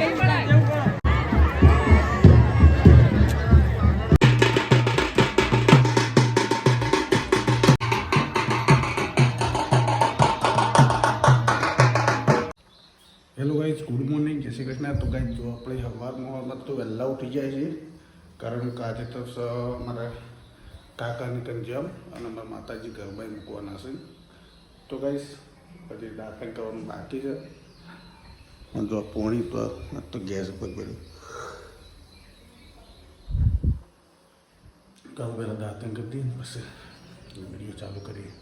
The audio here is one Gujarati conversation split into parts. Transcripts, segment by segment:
હેલો ગાઈઝ ગુડ મોર્નિંગ જય શ્રી કૃષ્ણ. તો ગાઈઝ જો આપણે સવારમાં તો વહેલા ઉઠી જાય છે. કારણ કે આજે તો મારા કાકાની કન જેમ અને મારા માતાજી ગરબાઈ મૂકવાના છે. તો ગાઈઝ પછી દાખલ કરવાનું બાકી છે. જો પોણી પર તો ગેસ ઉપર પડ્યું. તો પહેલાં દાંતણ કરી દઈએ પછી વીડિયો ચાલુ કરીએ.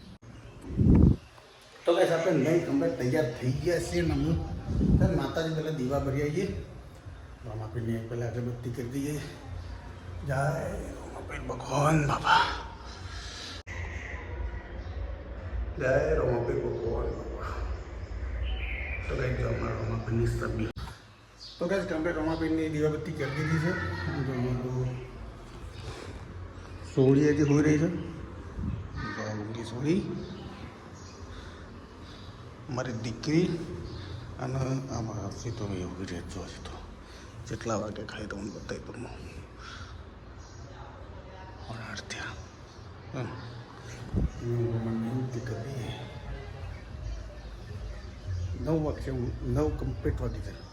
તો ગાઈસ આપણે નહીં કમ્પ્લીટ તૈયાર થઈ ગયા છે ને હું ત્યારે માતાજી પહેલાં દીવા ભરી આવીએ. રોમાપીને પહેલાં અગરબત્તી કરી દઈએ. જય ભગવાન બાબા જય રોમાપીર ભગવાન તો જો અમારા રોમાપીરની સભ્ય. તો કઈ કમ્પ્લીટ રોમાપીરની દીવાબત્તી કરી દીધી છે. સોળી હજી હોઈ રહી છે. ઊંઘી સોળી. મારી દીકરી અને હસી તો એવું રહેતો હશે તો. જેટલા વાગે ખાય તો મને બતાવી દઉં અઢાર થયા હમ. મને નવ વાગશે હું નવ કમ્પ્લીટ વાગી જાય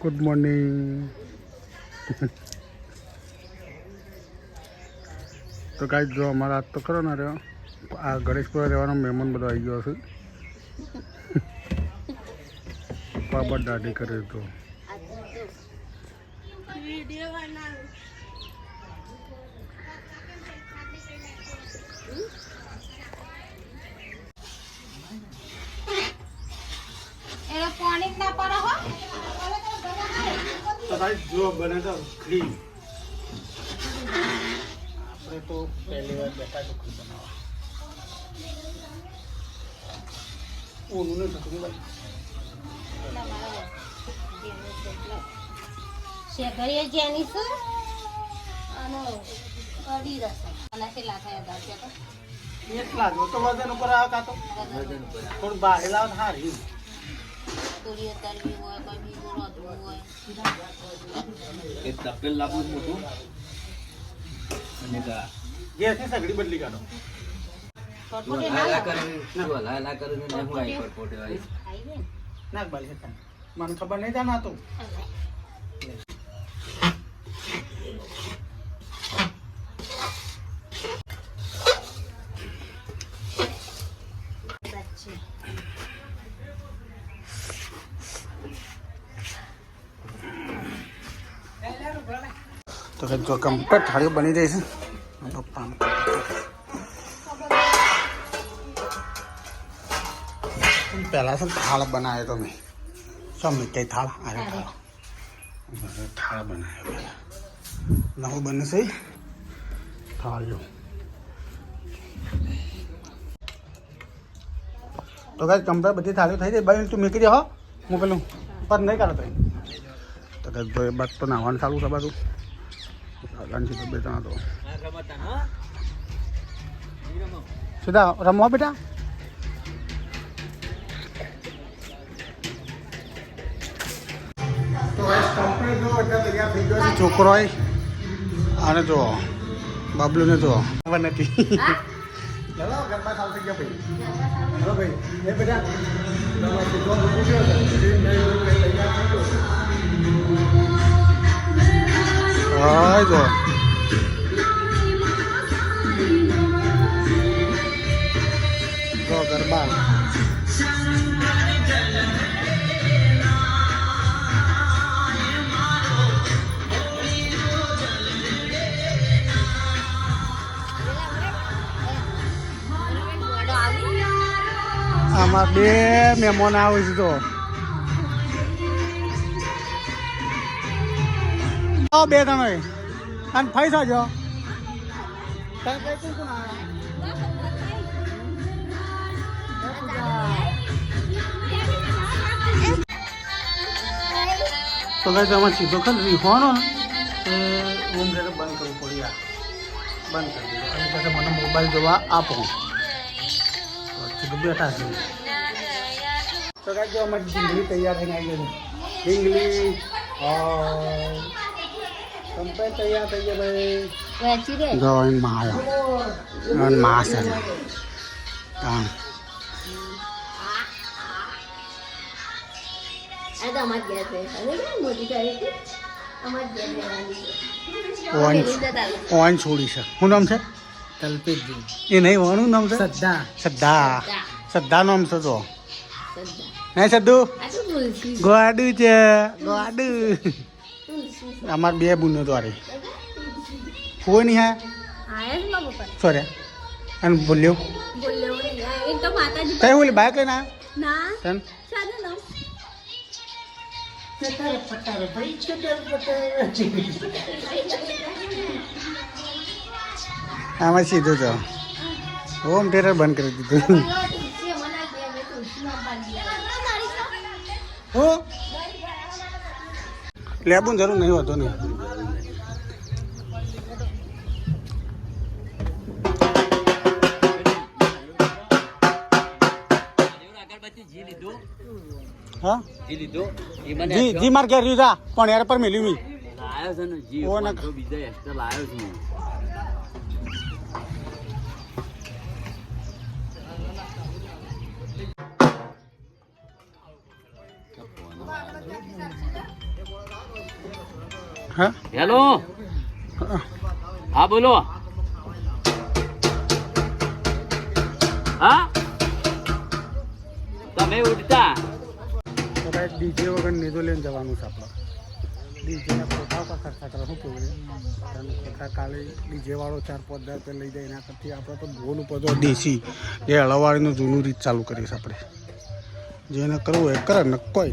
ગુડ મોર્નિંગ તો કાંઈ જો અમારા હાથ તો ખરો ને રહ્યો. આ ગણેશપુરા રહેવાનો મહેમાન બધો આવી ગયો છે બાબા દાઢી કરે તો. એનો પાણી ના પડે હો. તો ભાઈ જો બને તો ખીર આપણે તો પહેલી વાર બેઠા છો ખીર બનાવવા ઓનું ને ઢકનું ભાઈ. શેઘરીએ જેની છે અને કઢી રસ અને કેટલા થયા હતા તો એટલા જ. તો વજન ઉપર આવે કાં તો? થોડું બહાર લાવ સારી તુરીઓ તરવી હોય કોઈ બીજું રોધવું હોય એક તપેલ લાવવું મોટું અને ગા ગેસની સગડી બદલી કાઢો ફટફટી ના હલા લાગે. જો કમ્પ્લીટ થાળીઓ બની રહી છે. પપ્પાનું પહેલાં છે થાળ બનાવ્યો તો મેં. શું મીઠાઈ થાળ આવ્યો થાળ. થાળ બનાવ્યો પહેલાં. નવું બને છે. થાળીઓ તો કાંઈ કમ્પ્લીટ બધી થાળીઓ થઈ ગઈ બની તું મૂકી દે હો. હું પેલું પર નહીં કાઢો તો તો કે એ બાદ તો નાવાનું ચાલુ છે બાજુ. સાગણથી તો બે જણા તો સીધા રમવા બેટા છોકરો અને જો બાબલુને જો ખબર નથી ચલો ગરબા ચાલુ થઈ ગયા ભાઈ ચલો ભાઈ એ બેટા જો ગરબા મોડો આવી આમાં બે મહેમાન આવે છે તો. આવો બે ત્રણ અને પૈસા જો. તો કઈ તમે સીધો ખાલી રીખવાનો ને? એ રૂમ જઈને બંધ કરવું પડી આ બંધ કરી દીધો. અને પછી મને મોબાઈલ જોવા આપો. બેઠા છે તો કાંઈ જો અમારી ઢીંગલી તૈયાર થઈને આવી ગઈ ઢીંગલી કમ્પ્લેટ તૈયાર થઈ ગયા ભાઈ. વેચી દે. ગવાઈનમાં આવ્યા તાણ. ઓન છોડી છે. શું નામ છે? કલ્પિતજી. એ નહીં ઓનું નામ છે? શ્રદ્ધા શ્રદ્ધા શ્રદ્ધા નામ છે તો. નહીં સદ્દુ આ ગોડું છે. ગોડું અમાર બે બુનો દ્વારી ફોન નહીં હા? સોરે. અને બોલ્યો? બોલ્યો નહીં આ એ તો માતાજી કઈ બોલી? બાઈક લઈને આવ્યો આમાં સીધું તો હોમ થિયેટર બંધ કરી દીધું. હો? લેબું જરૂર નહીં હોતો નહીં. જી લીધું હા? જી લીધું. એ મને જી જી માર ઘેર રીધા પણ એર પર મેલ્યું મી લાયો છે ને જી ઓ ના- બીજા એક્સ્ટ્રા લાયો છું હું. હેલો? હા બોલો. હા? તમે ઉઠતા તો કાંઈક ડીજે વગર નીધો લઈને જવાનું છે આપણે. ડીજેના ખોટા પર ખર્ચા કરે શું કેવું ખર્ચા કાલે ડીજે વાળો ચાર પાંચ હજાર રૂપિયા લઈ જાય એના કરતી આપણે તો ઢોલ ઉપર તો દેશી જે હળવાળીનું જૂનું રીત ચાલુ કરીશ આપણે. જેને કરવું એ કરે ને કોઈ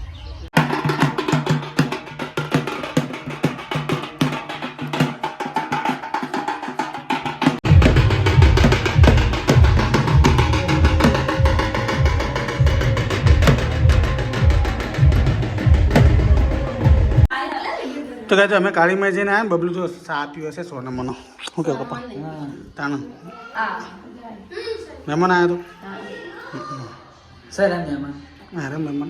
તો કહે અમે કાળીમાં જઈને આવ્યા બબલું તો સા પીવે છે સોના મનો શું કહે પપ્પા? તાણ. મહેમાન આવ્યો તો? સર અરે મહેમાન.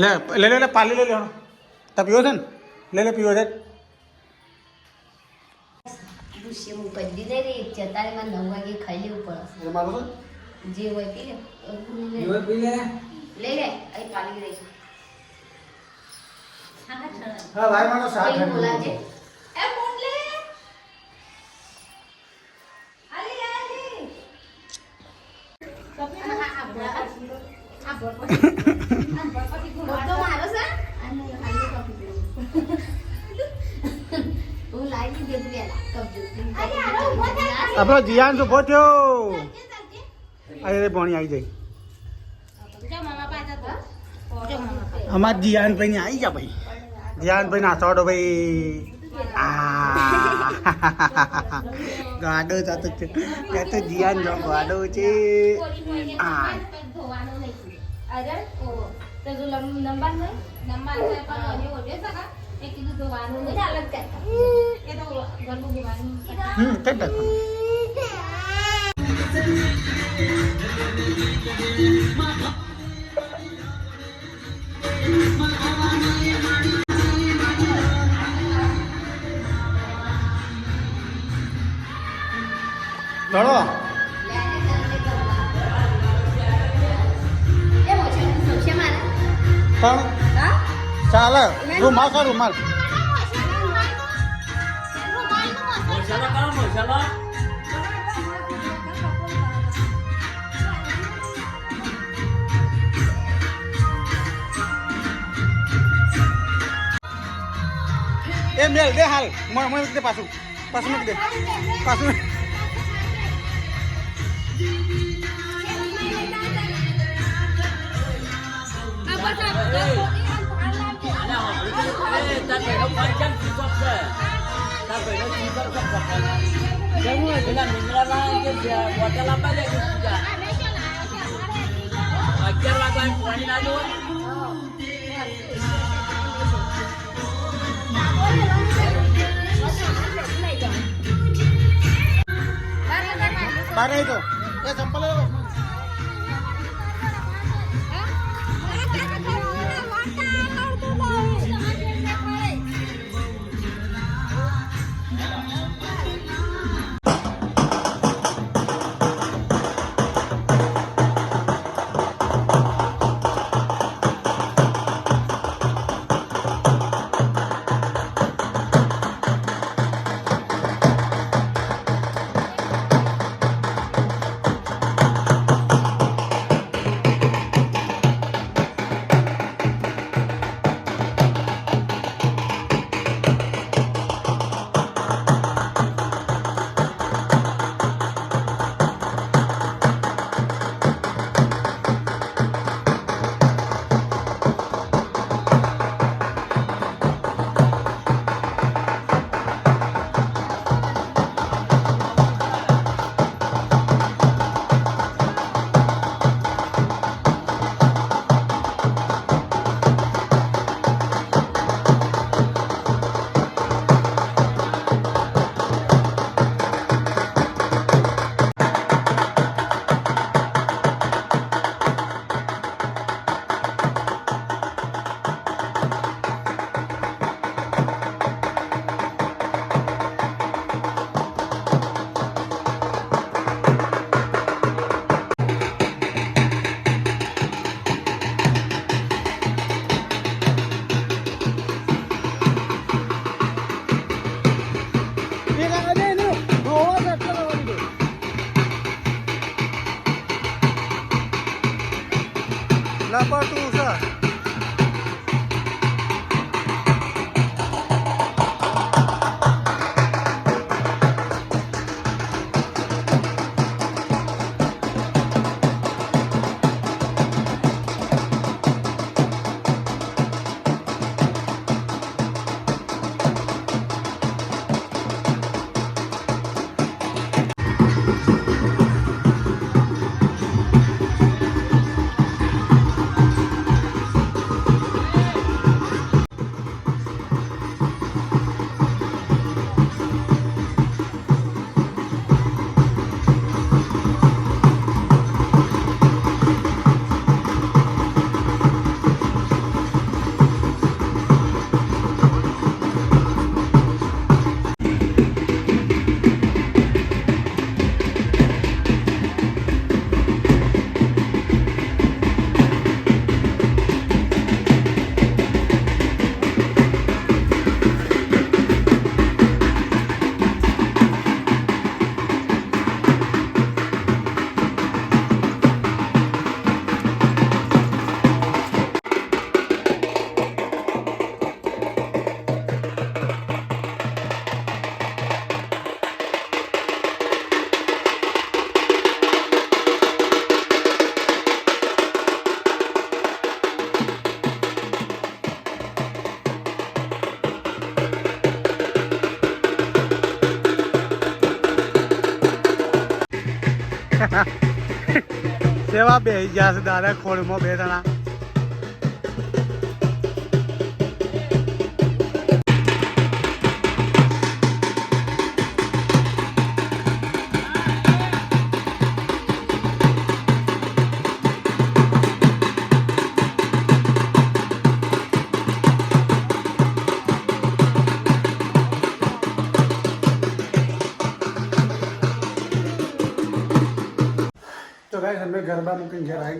લે લે લે લે પાલી લે લે તા પીવો છે ને? લે લે પીવો છે. રે જતા માં નવ વાગે ખાઈ લેવું પડે. એ મારો જે હોય પી લે. પીવો પી લે લે લે. આ પાલી રહી હા હા ચલો હા ભાઈ મારો સાથ કઈ બોલાવજે એ ફોન લે. આલી આલી તો મારો છે? હું લાવી દીધું પેલા કબજો. આપણો જીયાન તો ઊભો થયો. અરે પાણી આવી જાય. અમાર જીયાન ભાઈ ને આવી જા ભાઈ. જીયાન ભાઈ. ના ચોડો ભાઈ ગાડો થતો છે. ત્યાં તો જીયાન જો ગાડો છે. આ. હમ તે લડો. પણ ચાલે. રૂમાલ કા રૂમાલ એ મેલ દે હાલ. મને મને દે પાછું. પાછું મૂકી દે. પાછું. આ ભાઈનો ફોન કેમ સ્વિચ બારે તો એ ચંપલ લપટું બે ગયા છે દાદા ખોળમાં બે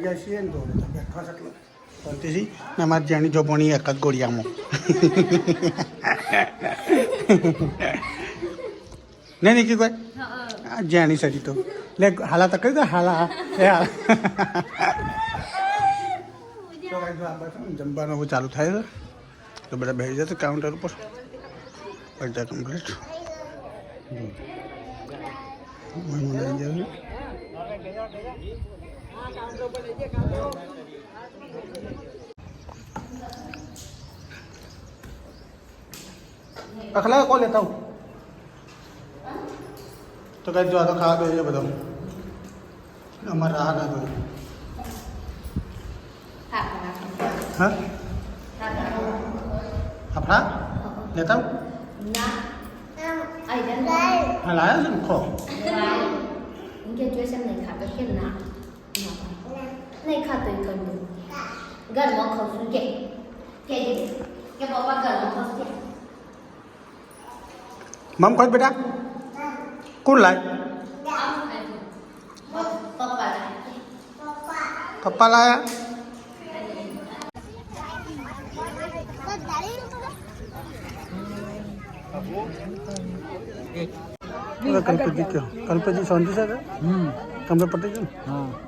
મૂકીને ઘેર આવી ગયા છીએ ને તો બેઠા છે એટલે શાંતિથી ને અમારી જાણી જોબોની એક જ ગોળિયામાં નહીં નહીં કોઈ આ જાણી સજી તો લે હાલા તો કરી દે હાલા એ હાલા તો ગાઈસ આ બાજુ જમવાનું હવે ચાલુ થાય છે તો બધા બેસી જશે કાઉન્ટર ઉપર બધા કમ્પ્લીટ મહેમાન આવી જાય છે અખલા કોણ લેતા હું તો કઈ જો આ તો ખાવા બેસીએ બધા. અમારે રાહ ના જોઈએ હા? આપણા? લેતા હું, લાયા છે ને, ખો. કે જોઈશે ખાતો, કે ના? નહીં ખાતો એ કરી દઉં ઘરમાં ખાઉં છું કે કે કે પપ્પા ઘરમાં ખાઉં છું મમ ખોજ બેટા કોણ લાય પપ્પા પપ્પા લાયા હવે કલ્પેજી કયો કલ્પેજી શાંતિ છે કે? તમને પટી ગયું ને?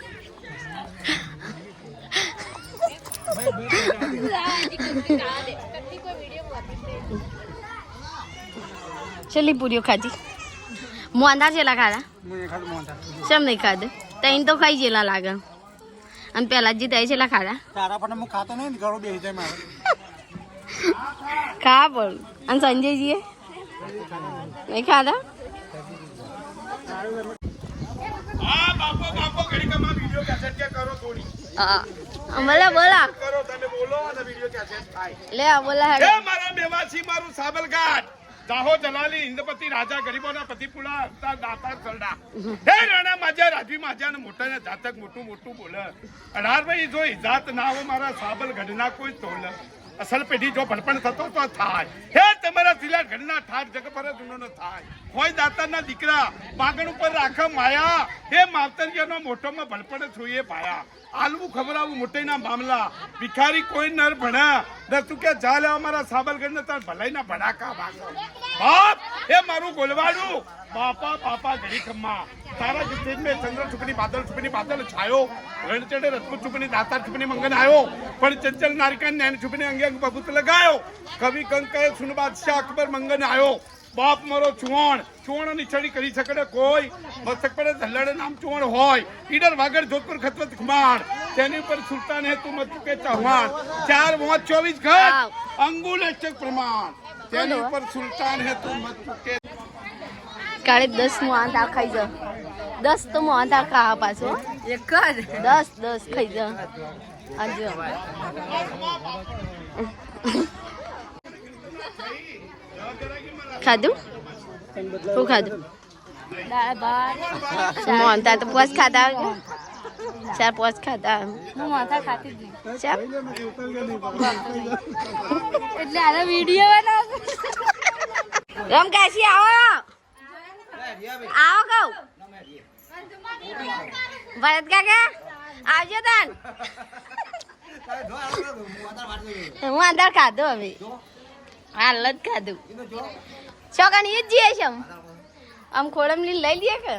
છેલ્લી પૂરીઓ ખાધી મોંધા જેલા ખાધા શેમ નહીં ખાધે તૈન તો ખાઈ જેલા લાગે અને પેલા જે તઈ છેલ્લા ખાધા તારા પણ હું ખાતો નહીં ઘણો બેસી જાય મારે ખા પણ અને સંજયજીએ નહીં ખાધા હા બાપો બાપો કરી કમા વિડિયો કેસેટ કે કરો થોડી હા બોલા. બોલા કરો તમે? બોલો અને વિડિયો કેસેટ થાય. લે આ બોલા હે મારા મેવાસી મારું સાબલગાટ દાહો જલાલી ઇન્દ્રપતિ રાજા ગરીબોના પતિપુલા હતા દાતા ચલડા હે રાણા માજા રાજવી માજા ને મોટા ને જાતક મોટું મોટું બોલે. અઢાર ભાઈ જો ઇજાત ના આવે મારા સાબલ ગઢના કોઈ તોલ. અસલ પેઢી જો ભણપણ થતો તો થાય. હે તમારા જિલ્લા ઘરના ઠાર જગ પર ન થાય. કોઈ દાતાના દીકરા, માગણ ઉપર રાખે માયા. હે માવતરિયાનો મોટોમાં ભડપણ જોઈએ પાયા. આલવું ખબરાવું મોટેના મામલા. ભિખારી કોઈ નર ભણા. તું કે જા લે અમારા સાબરગઢ ને તાર ભલાઈના ભડાકા ભાગો. બાપ એ મારું ગોલવાડું. બાપા બાપા ઘડી તારા જ તેજ મેં ચંદ્ર છુપની બાદલ છુપની બાદલ છાયો. રણ ચડે રજપૂત છુપની દાતા છુપની મંગન આવ્યો પણ ચંચલ નારિકા નૈન છુપની અંગે અંગ બબૂત લગાયો. કવિ કંકએ સુન બાદશાહ અકબર મંગન આવ્યો બાપ મારો ચુવણ. ચુવણની છડી કરી શકડે કોઈ. મસ્તક પડે ધલ્લડે નામ ચુવણ હોય. ઈડર વાગડ જોધપુર ખતવત કુમાર તેની ઉપર સુલતાન હે તું મત કે ચૌહાણ. ચાર મોત ચોવીસ ઘટ. અંગુલ ચક પ્રમાણ. તેની ઉપર સુલતાન હે તું મત કે કાળે દસનું આંત આખાઈ જા દસ તો મો ખાવા ખા પાછો એક જ? દસ દસ ખાઈ જા. આજે. ખાધું? શું ખાધું? મોહનતા તો પોસ ખાતા? ચાર પોસ ખાતા હું મોહનતા ખાતી જ ચાર? એટલે આનો વીડિયો બનાવ રમ આવો. આવો કહું. ભરત કાકા, આવજો તાન. હું અંદર ખાધું હવે. હાલ જ ખાધું. છોકરા એ જ જઈએ છે આમ. ખોડમલી લઈ લઈએ કે?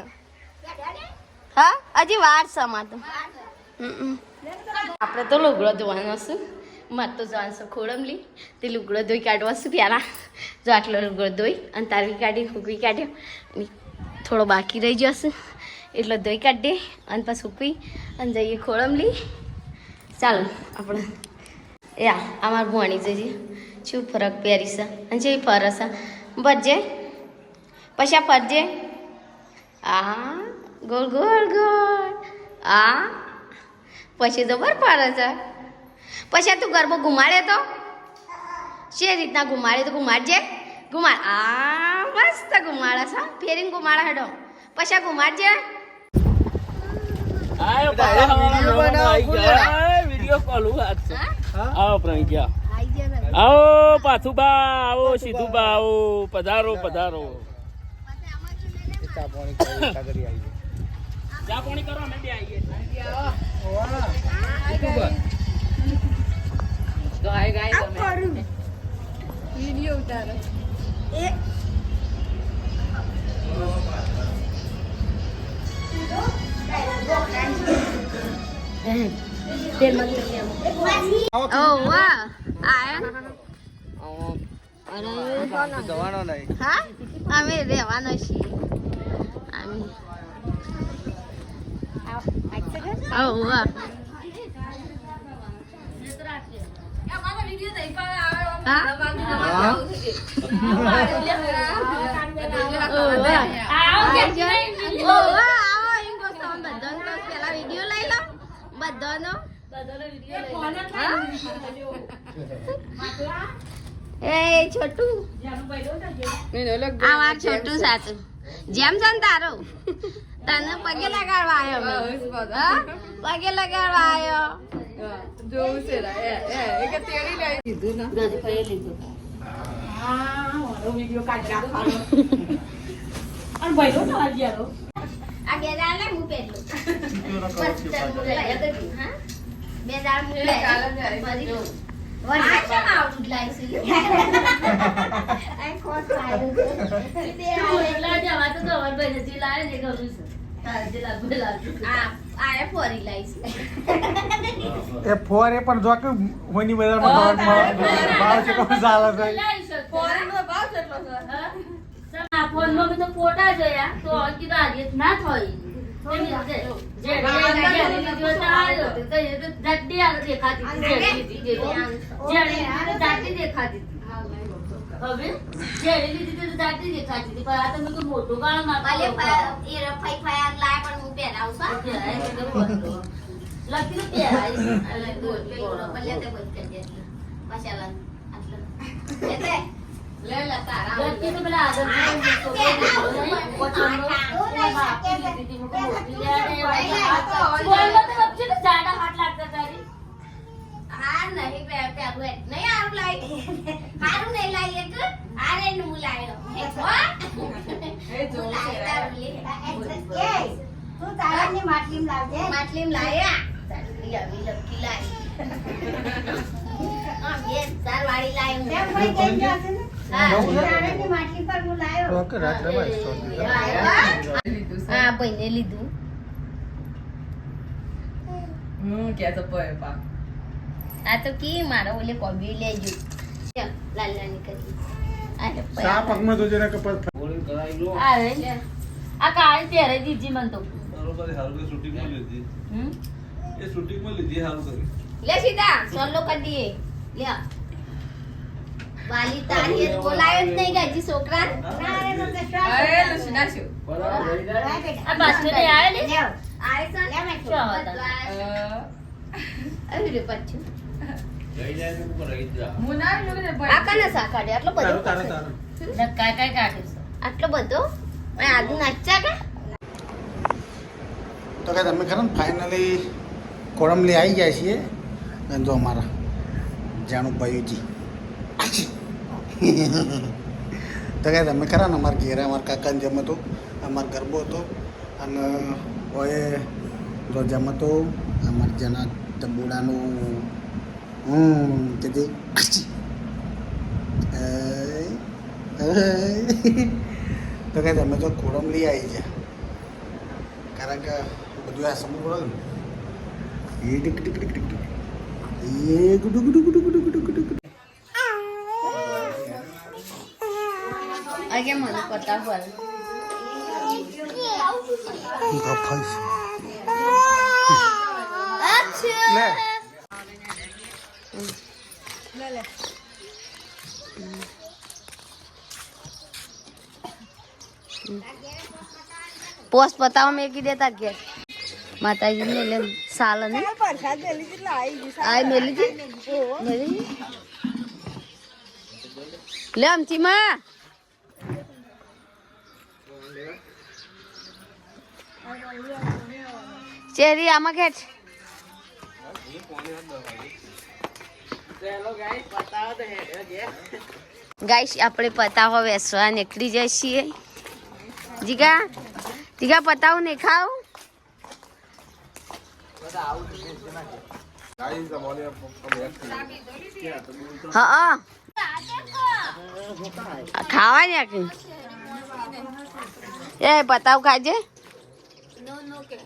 હા, હજી વાર છે અમાર તો. આપણે તો લુગડો ધોવાનો છું. મારે તો જવાનું છે ખોડમલી તે લુગડો ધોઈ કાઢવા શું પહેલાં. જો આટલો લુગડો ધોઈ અને તારવી કાઢી સૂકવી કાઢ્યો. થોડો બાકી રહી જશે. એટલો ધોઈ કાઢીએ અને પછી સૂકવી અને જઈએ ખોળમલી. ચાલો, આપણે એ અમાર ભણી જઈએ શું ફરક પહેરીશ અને જે ફરસ ભરજે. પછી આ ફરજે. આ, ગોળ ગોળ ગોળ. આ, પછી તો બર ફરસ પછી તું ગરબો ઘુમાડે તો? જે રીતના ઘુમાડે તો ઘુમાડજે ઘુમાડ આ, મસ્ત ઘુમાડા છે. ફેરીને ઘુમાડા હેડો. પછી ઘુમાડજે આયો પાછા અમારા ગયા. આય, વીડિયો કોલ હું? છે. આવો આવો. આવો પાથુબા આવો સીધુબા આવો. પધારો પધારો. ચા પાણી કરો અમે બે આવીએ ગાય. તમે. મત લેવું ઓ વાહ આયા અરે જવાનો નહીં હા અમે રહેવાનો ઓ વાહ હા ઓ વાહ ઓ વાહ આવો એમ કહો છો આમ બધાનો તો પેલા વિડિયો લઈ લો બધાનો? એ છોટુ. આ વાર છોટું સાચું જેમ છે ને તારો. તને પગે લગાડવા આવ્યો પગે લગાડવા આવ્યો. હા? આ છે. આ એ ફરી એ ફોર એ પણ જો કે હોની બજારમાં ભાવ ભાવ છે કોણ ચાલે છે. ફોનમાં મેં તો ફોટા જોયા તો કીધું આજે ના થઈ મોટું ગાળ ભલે પ- એ રફાઈ ફાયા લાય પણ હું પહેરાવું છું. લખી પહેરાય પેલું ભલે તે બંધ કરી દે. પાછા લાવ. આટલું. લે તે. લે લે તારા. લખી તો પેલા આગળ હાર નહીં પે પેલું એ. નહીં હારું લાવી. હારું નહીં લાવી એક. હારે ને હું લાવ્યો. એક હો. હું લાવી તારું લે. માટલીમાં લાવ્યા. તારી આવી લપકી લાવી. આમ એ તાર વાળી હું. હા. ભાઈને લીધું. આ તો કી મારો ઓલે કોબી લેજો લાલ લાલ કરી. લે સા પગમાં તો કપાસ લો. આ કાળ ત્યારે દીજી મન તો. બરોબર હારું કે શૂટિંગમાં લીધી. હમ? એ શૂટિંગમાં લીધી હારું કરી લે સીધા સોલો કરી દઈએ. લે વાલી તારી એ બોલાયો જ નહીં ગાજી છોકરા? આ બાસ્કેટ આવે. ને આય સર. લે મેં શું હતા? રે જાય તો ને છે. કે? તમે ખરા ને ફાઇનલી કોળંબલી આવી ગયા છીએ. ધંધો જો અમારા જાણું ભાઈજી તો કે તમે ખરા ને અમારા ઘેરે, અમારા કાકાને જેમ હતો, અમારો ગરબો હતો, અને હોય જો જેમ હતો, અમારા જેના તંબુડાનું હમ કીધી તો કે તમે તો કોળંબલી આવી જાય કારણ કે બધું આ ને, એ ટીક ટીક ટીક ટીક. એ ગુડુ ગુડુ ગુડુ ગુડુ. આગે મને પતા પર ગફાઈ લે પોસ્ટ બતાવો મેકી દેતા ઘેર માતાજી ને લે સાલ ને આઈ મેલી હતી? લે અમથી માં ચેરી આમાં ખેંચ ગાઈશ આપણે પતાવો વેસવા નીકળી જાય છીએ. જીગા જીગા, પતાવો નહીં ખાવ હા આ ખાવાની આખી. એ પતાવ ખાજે નો નો કે.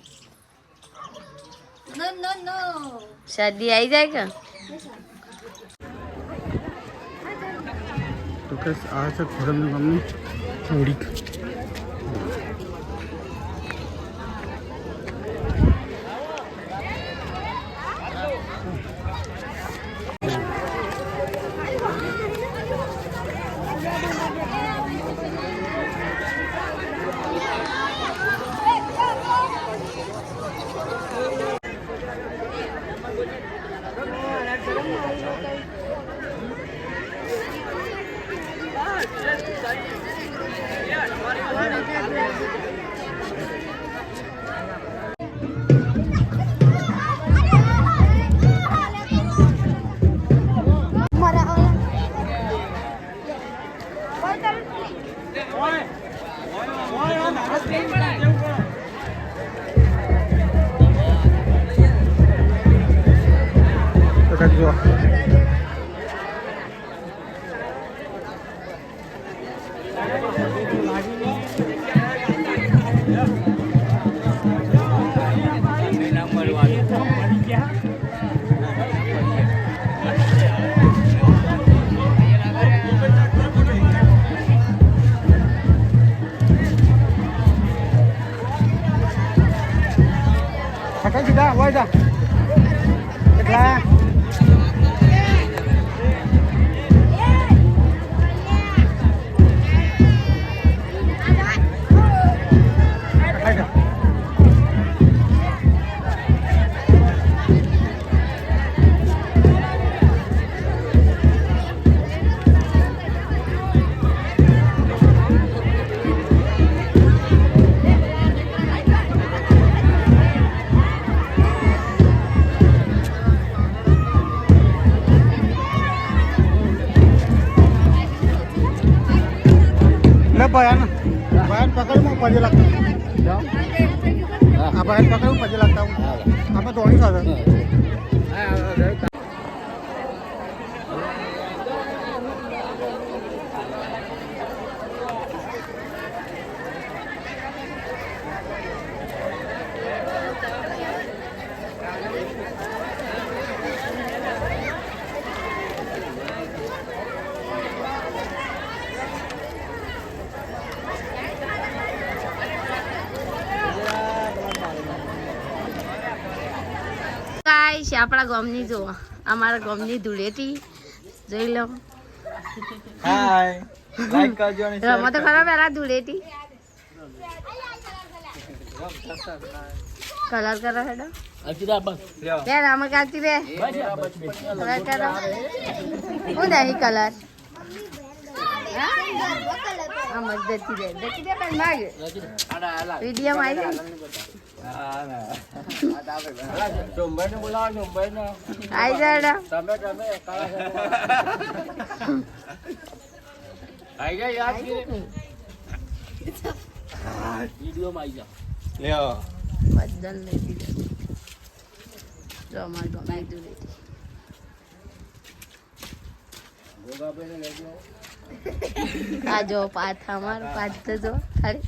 નો નો નો શરદી આવી જાય કે? તો કે આ છે ખોરમની ગામની થોડીક. Pajak lakta. Ah, bayan pakai mau pajak lakta. છે આપણા ગામની જો અમારા ગામની ધૂળેટી. જોઈ લો. રમતો ખરા પેલા ધૂળેટી. કલર કરો હેડો. બે રામ કાચી બે. કલર કરો. હું નહીં કલર આ મત જતી રે જતી રે પણ માગ. વીડિયો માં આવી બોલાવો સોમવાર ને. આવી જાઓ આ જો પાથ અમારો પાથ તો જો. ખાલી.